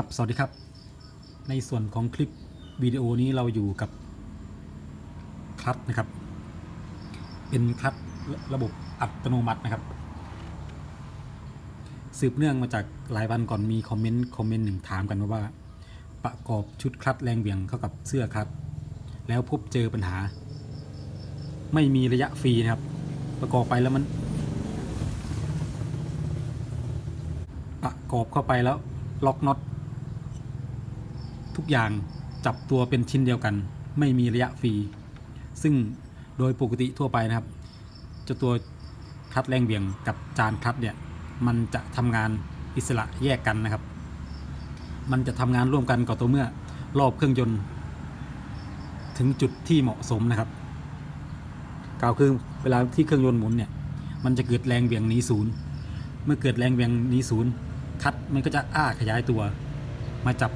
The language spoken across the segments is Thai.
ครับ สวัสดีครับ ในส่วนของคลิปวิดีโอนี้เราอยู่กับคลัตช์นะครับ เป็นคลัตช์ระบบอัตโนมัตินะครับ สืบเนื่องมาจากหลายวันก่อนมีคอมเมนต์คอมเมนต์หนึ่งถามกันมาว่า ประกอบชุดคลัตช์แรงเหวี่ยงเข้ากับเสื้อคลัตแล้วพบเจอปัญหา ไม่มีระยะฟรีนะครับ ประกอบไปแล้วมัน ประกอบเข้าไปแล้วล็อกน็อต ทุกอย่างจับตัวเป็นชิ้นเดียวกัน ไม่มีระยะฟรี ซึ่งโดยปกติทั่วไปนะครับจ้าตัวคลัตช์แรงเบี่ยงกับจานคลัตช์เนี่ยมันจะทำงานอิสระแยกกันนะครับ มันจะทำงานร่วมกันก็ตัวเมื่อรอบเครื่องยนต์ ถึงจุดที่เหมาะสมนะครับกล่าวคือเวลาที่เครื่องยนต์หมุนเนี่ยมันจะเกิดแรงเบี่ยงหนีศูนย์เมื่อเกิดแรงเบี่ยงหนีศูนย์คัดมันก็จะอ้าขยายตัว มาจับ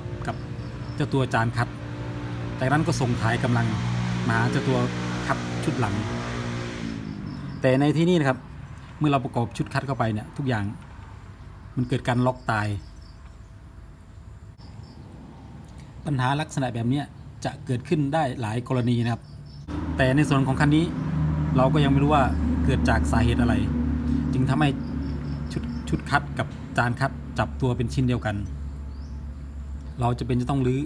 จ้าตัวจานคัดแต่นั้นก็ส่งถ่ายกำลังมาเจ้าตัวคัดชุดหลัง แต่ในที่นี้นะครับ เมื่อเราประกอบชุดคัดเข้าไปเนี่ยทุกอย่างมันเกิดการล็อกตาย ปัญหาลักษณะแบบนี้จะเกิดขึ้นได้หลายกรณีนะครับ แต่ในส่วนของคันนี้เราก็ยังไม่รู้ว่าเกิดจากสาเหตุอะไร จึงทำให้ชุดชุดคัดกับจานคัดจับตัวเป็นชิ้นเดียวกัน เราจะเป็นจะต้องรื้อ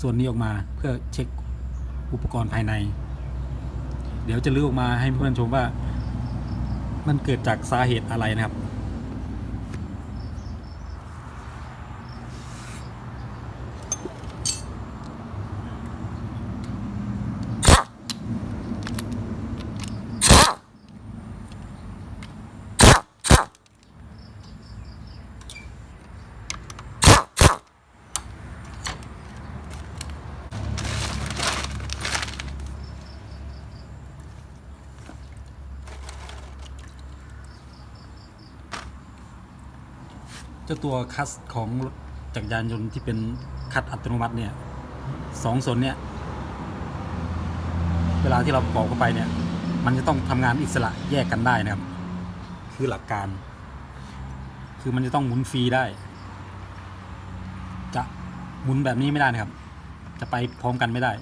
ส่วนนี้ออกมาเพื่อเช็คอุปกรณ์ภายใน เดี๋ยวจะรื้อออกมาให้เพื่อนชมว่า มันเกิดจากสาเหตุอะไรนะครับ จ้าตัวคัสของจักรยานยนต์ที่เป็นคัดอัตโนมัติเนี่ยสองส่วนเนี่ย เวลาที่เราประกอบเข้าไปเนี่ย มันจะต้องทำงานอิสระแยกกันได้นะครับ คือหลักการ คือมันจะต้องหมุนฟรีได้ จะหมุนแบบนี้ไม่ได้นะครับ จะไปพร้อมกันไม่ได้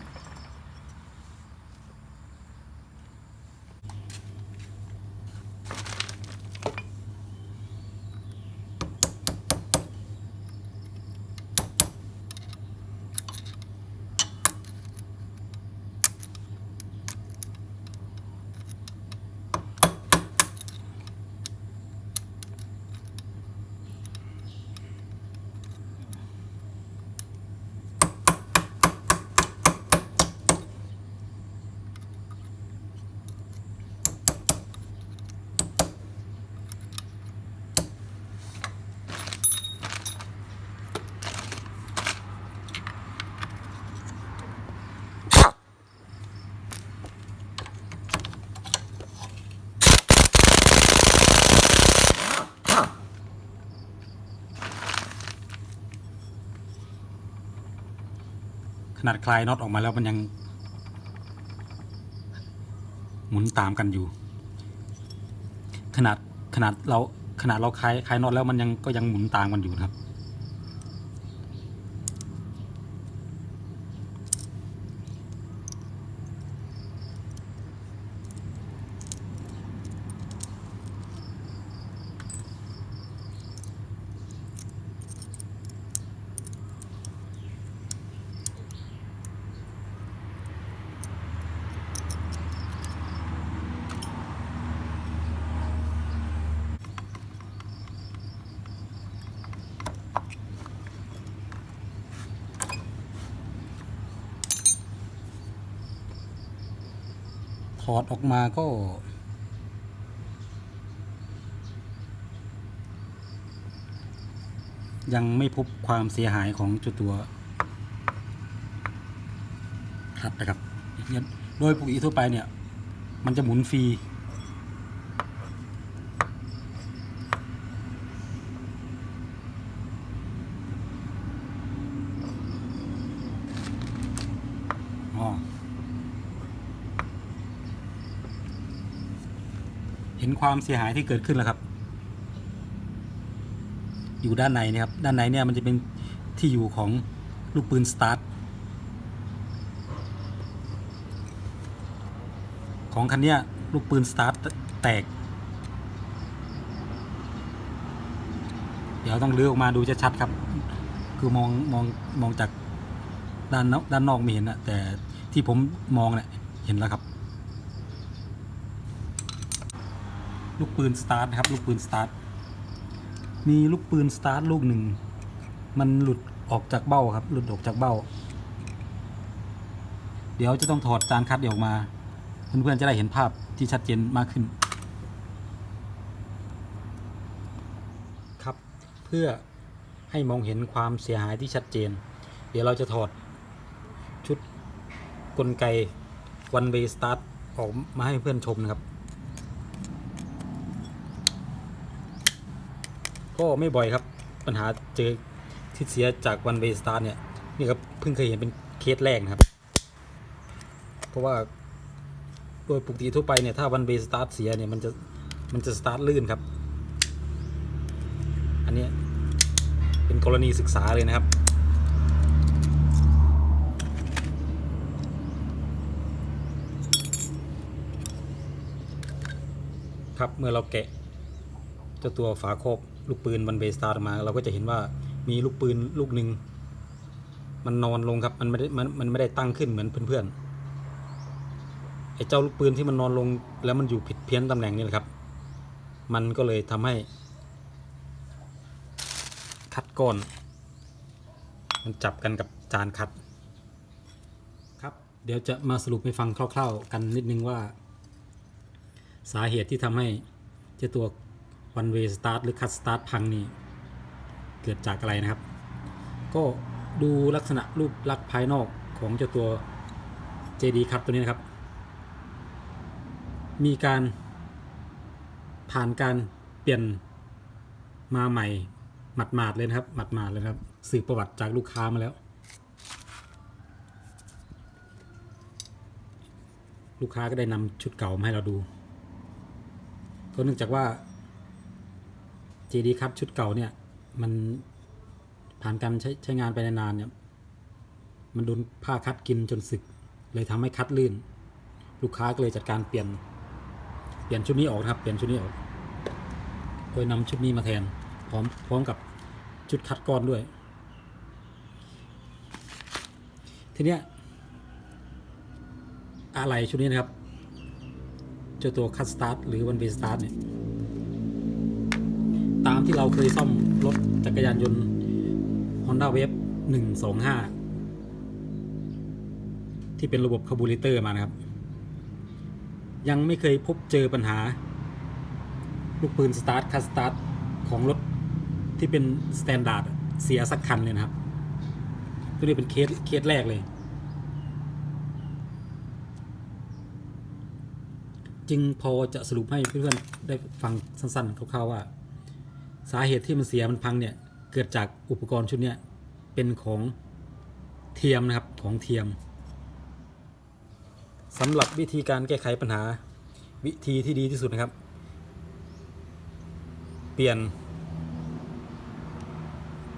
นาดคลายน็อตออกมาแล้วมันยัง หมุนตามกันอยู่ ขนาดขนาดเราขนาดเราคลายคลายน็อตแล้วมันยังก็ยังหมุนตามกันอยู่นะครับ อดออกมาก็ ยังไม่พบความเสียหายของจุดตัวครับนะครับ โดยปกติทั่วไปเนี่ย มันจะหมุนฟรี อ๋อ เห็นความเสียหายที่เกิดขึ้นแล้วครับ อยู่ด้านในนะครับ ด้านในเนี่ยมันจะเป็นที่อยู่ของลูกปืนสตาร์ทของคันเนี้ยลูกปืนสตาร์ทแตก เดี๋ยวต้องเลือกออกมาดูจะชัดครับ คือมองมองมองจากด้านนอกด้านนอกไม่เห็นนะแต่ที่ผมมองเนี่ยเห็นแล้วครับ ลูกปืนสตาร์ทนะครับ ลูกปืนสตาร์ทมีลูกปืนสตาร์ทลูกหนึ่ง มันหลุดออกจากเบ้าครับ หลุดออกจากเบ้า เดี๋ยวจะต้องถอดจานคัดเดี๋ยวออกมา เพื่อนๆจะได้เห็นภาพที่ชัดเจนมากขึ้น ครับ เพื่อให้มองเห็นความเสียหายที่ชัดเจน เดี๋ยวเราจะถอดชุดกลไก one way start ออกมาให้เพื่อนชมนะครับ ก็ไม่บ่อยครับ ปัญหาเจอที่เสียจาก one way start เนี่ยนี่ครับเพิ่งเคยเห็นเป็นเคสแรกนะครับ เพราะว่าโดยปกติทั่วไปเนี่ยถ้า one way start เสียเนี่ยมันจะมันจะ start ลื่นครับ อันนี้เป็นกรณีศึกษาเลยนะครับ ครับเมื่อเราแกะเจ้าตัวฝาครอบ ลูกปืนวันเบสตาร์มา เราก็จะเห็นว่ามีลูกปืนลูกหนึ่งมันนอนลงครับมันไม่ได้มันมันไม่ได้ตั้งขึ้นเหมือนเพื่อนๆไอ้เจ้าลูกปืนที่มันนอนลงแล้วมันอยู่ผิดเพี้ยนตำแหน่งนี่แหละครับ มันก็เลยทำให้ คัดก้อน มันจับกันกับจานคัดครับ เดี๋ยวจะมาสรุปให้ฟังคร่าว ๆ กันนิดนึงว่า สาเหตุที่ทำให้เจ้าตัว one way start หรือ cut start พังนี่เกิดจากอะไรนะครับ ก็ดูลักษณะรูปลักษณ์ภายนอกของเจ้าตัว JD cut ตัวนี้นะครับ มีการผ่านการเปลี่ยนมาใหม่หมัดมาดเลยนะครับหมัดมาดเลยครับสืบประวัติจากลูกค้ามาแล้ว ลูกค้าก็ได้นำชุดเก่ามาให้เราดูก็เนื่องจากว่า JD คัดชุดเก่าเนี่ย มันผ่านการใช้ใช้งานไปนานๆเนี่ย มันโดนผ้าคัดกินจนสึก เลยทำให้คัดลื่น ลูกค้าก็เลยจัดการเปลี่ยน เปลี่ยนชุดนี้ออกนะครับเปลี่ยนชุดนี้ออกโดยนำชุดนี้มาแทน พร้อมพร้อมกับชุดคัดก้อนด้วย ทีเนี้ยอะไรชุดนี้นะครับเจ้าตัวคัตสตาร์ทหรือวันเบสตาร์ทเนี่ย ที่เราเคยซ่อมรถจักรยานยนต์ Honda Wave 125 ที่เป็นระบบคาบูเรเตอร์มานะครับ ยังไม่เคยพบเจอปัญหา ลูกปืนสตาร์ทคัสตาร์ทของรถที่เป็นสแตนดาร์ดเสียสักคันเลยนะครับ ตัวนี้เป็นเคสเคสแรกเลย จึงพอจะสรุปให้เพื่อนๆได้ฟังสั้นๆคร่าวๆว่า สาเหตุที่มันเสียมันพังเนี่ยเกิดจากอุปกรณ์ชุดเนี้ยเป็นของเทียมนะครับของเทียมสำหรับวิธีการแก้ไขปัญหาวิธีที่ดีที่สุดนะครับ เปลี่ยน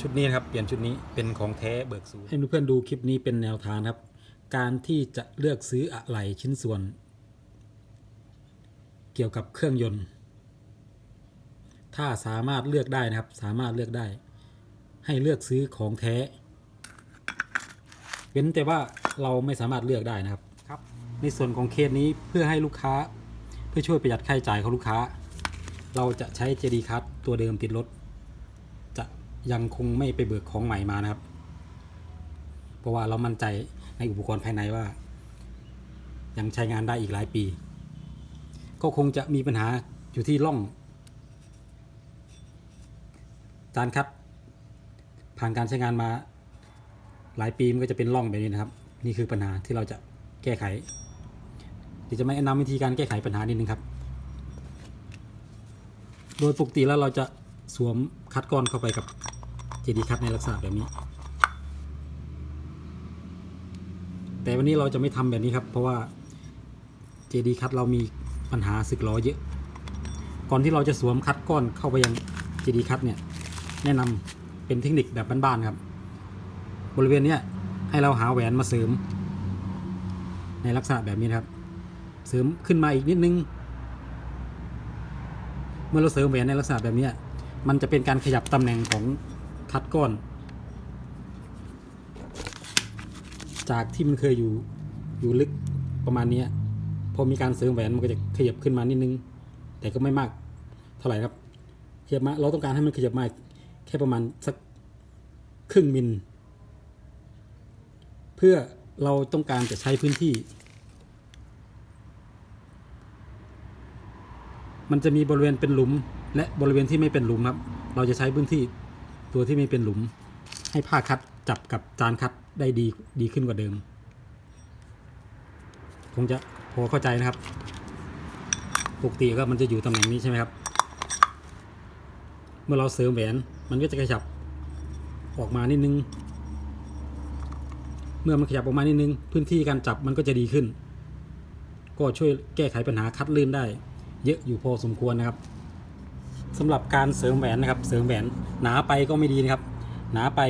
ชุดนี้นะครับ เปลี่ยนชุดนี้เป็นของแท้เบิกสูให้เพื่อนๆดูคลิปนี้เป็นแนวทางครับ การที่จะเลือกซื้ออะไหล่ชิ้นส่วน เกี่ยวกับเครื่องยนต์ ถ้าสามารถเลือกได้นะครับ สามารถเลือกได้ ให้เลือกซื้อของแท้ เว้นแต่ว่าเราไม่สามารถเลือกได้นะครับครับ ในส่วนของเคสนี้เพื่อให้ลูกค้า เพื่อช่วยประหยัดค่าใช้จ่ายของลูกค้า เราจะใช้ JD Card ตัวเดิมติดรถ จะยังคงไม่ไปเบิกของใหม่มานะครับ เพราะว่าเรามั่นใจในอุปกรณ์ภายในว่า ยังใช้งานได้อีกหลายปี ก็คงจะมีปัญหาอยู่ที่ร่อง จานคัดผ่านการใช้งานมาหลายปีมันก็จะเป็นร่องแบบนี้นะครับ นี่คือปัญหาที่เราจะแก้ไขเดี๋ยวจะมาแนะนำวิธีการแก้ไขปัญหานิดนึงครับ โดยปกติแล้วเราจะสวมคัดก้อนเข้าไปกับเจดีคัดในลักษณะแบบนี้ แต่วันนี้เราจะไม่ทำแบบนี้ครับ เพราะว่าเจดีคัดเรามีปัญหาสึกล้อเยอะ ก่อนที่เราจะสวมคัดก้อนเข้าไปยังเจดีคัดเนี่ย แนะนำเป็นเทคนิคแบบบ้านๆครับ บริเวณเนี้ยให้เราหาแหวนมาเสริม ในลักษณะแบบนี้ครับ เสริมขึ้นมาอีกนิดนึง เมื่อเราเสริมแหวนในลักษณะแบบนี้มันจะเป็นการขยับตำแหน่งของคัดก้อน จากที่มันเคยอยู่อยู่ลึกประมาณนี้พอมีการเสริมแหวนมันก็จะขยับขึ้นมานิดนึง แต่ก็ไม่มากเท่าไหร่ครับขยับมาเราต้องการให้มันขยับมา แค่ประมาณสักครึ่งมิล เพื่อเราต้องการจะใช้พื้นที่ มันจะมีบริเวณเป็นหลุม และบริเวณที่ไม่เป็นหลุมครับ เราจะใช้พื้นที่ตัวที่ไม่เป็นหลุม ให้ผ้าคัดจับกับจานคัดได้ดีดีขึ้นกว่าเดิม คงจะพอเข้าใจนะครับปกติก็มันจะอยู่ตำแหน่งนี้ใช่ไหมครับ มื่อเราเสริมแหวนมันก็จะขยับออกมานิดนึง เมื่อมันขยับออกมานิดนึง พื้นที่การจับมันก็จะดีขึ้น ก็ช่วยแก้ไขปัญหาคัดลื่นได้ เยอะอยู่พอสมควรนะครับสำหรับการเสริมแหวนนะครับ เสริมแหวนหนาไปก็ไม่ดีนะครับ หนาไป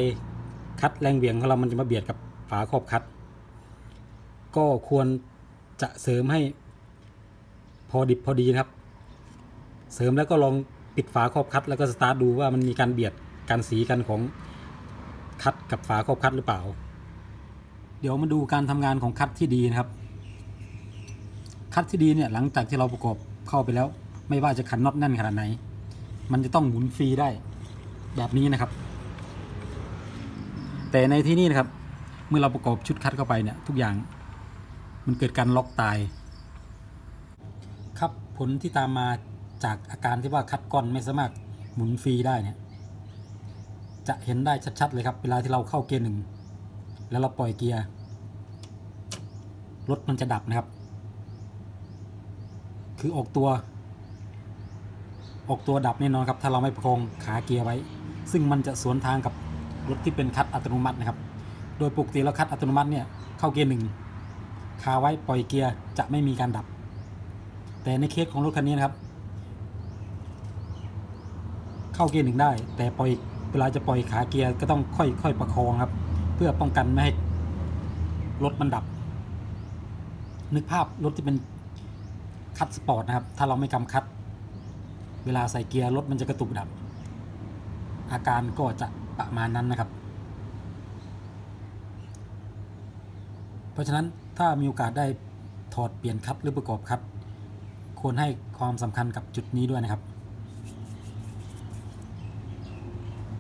คัดแรงเหวี่ยงของเรามันจะมาเบียดกับฝาครอบคัด ก็ควรจะเสริมให้พอดิบพอดีนะครับ เสริมแล้วก็ลอง ปิดฝาครอบคัดแล้วก็สตาร์ทดูว่ามันมีการเบียดการสีกันของคัดกับฝาครอบคัดหรือเปล่า เดี๋ยวมาดูการทำงานของคัดที่ดีนะครับ คัดที่ดีเนี่ยหลังจากที่เราประกอบเข้าไปแล้ว ไม่ว่าจะขันน็อตแน่นขนาดไหน มันจะต้องหมุนฟรีได้แบบนี้นะครับ แต่ในที่นี้นะครับ เมื่อเราประกอบชุดคัดเข้าไปเนี่ยทุกอย่างมันเกิดการล็อกตาย ครับผลที่ตามมา จากอาการที่ว่าคัดก้อนไม่สามารถหมุนฟรีได้เนี่ย จะเห็นได้ชัดๆเลยครับ เวลาที่เราเข้าเกียร์หนึ่งแล้วเราปล่อยเกียร์รถมันจะดับนะครับ คือออกตัว ออกตัวดับแน่นอนครับ ถ้าเราไม่ประคองขาเกียร์ไว้ ซึ่งมันจะสวนทางกับรถที่เป็นคัดอัตโนมัตินะครับ โดยปกติแล้วคัดอัตโนมัติเนี่ยเข้าเกียร์หนึ่งคาไว้ปล่อยเกียร์จะไม่มีการดับ แต่ในเคสของรถคันนี้นะครับ เข้าเกียร์หนึ่งได้ แต่ปล่อยเวลาจะปล่อยขาเกียร์ก็ต้องค่อยๆประคองครับ เพื่อป้องกันไม่ให้รถมันดับ นึกภาพรถที่เป็นคัดสปอร์ตนะครับ ถ้าเราไม่กำคัด เวลาใส่เกียร์รถมันจะกระตุกดับ อาการก็จะประมาณนั้นนะครับ เพราะฉะนั้นถ้ามีโอกาสได้ถอดเปลี่ยนคัดหรือประกอบคัดควรให้ความสำคัญกับจุดนี้ด้วยนะครับ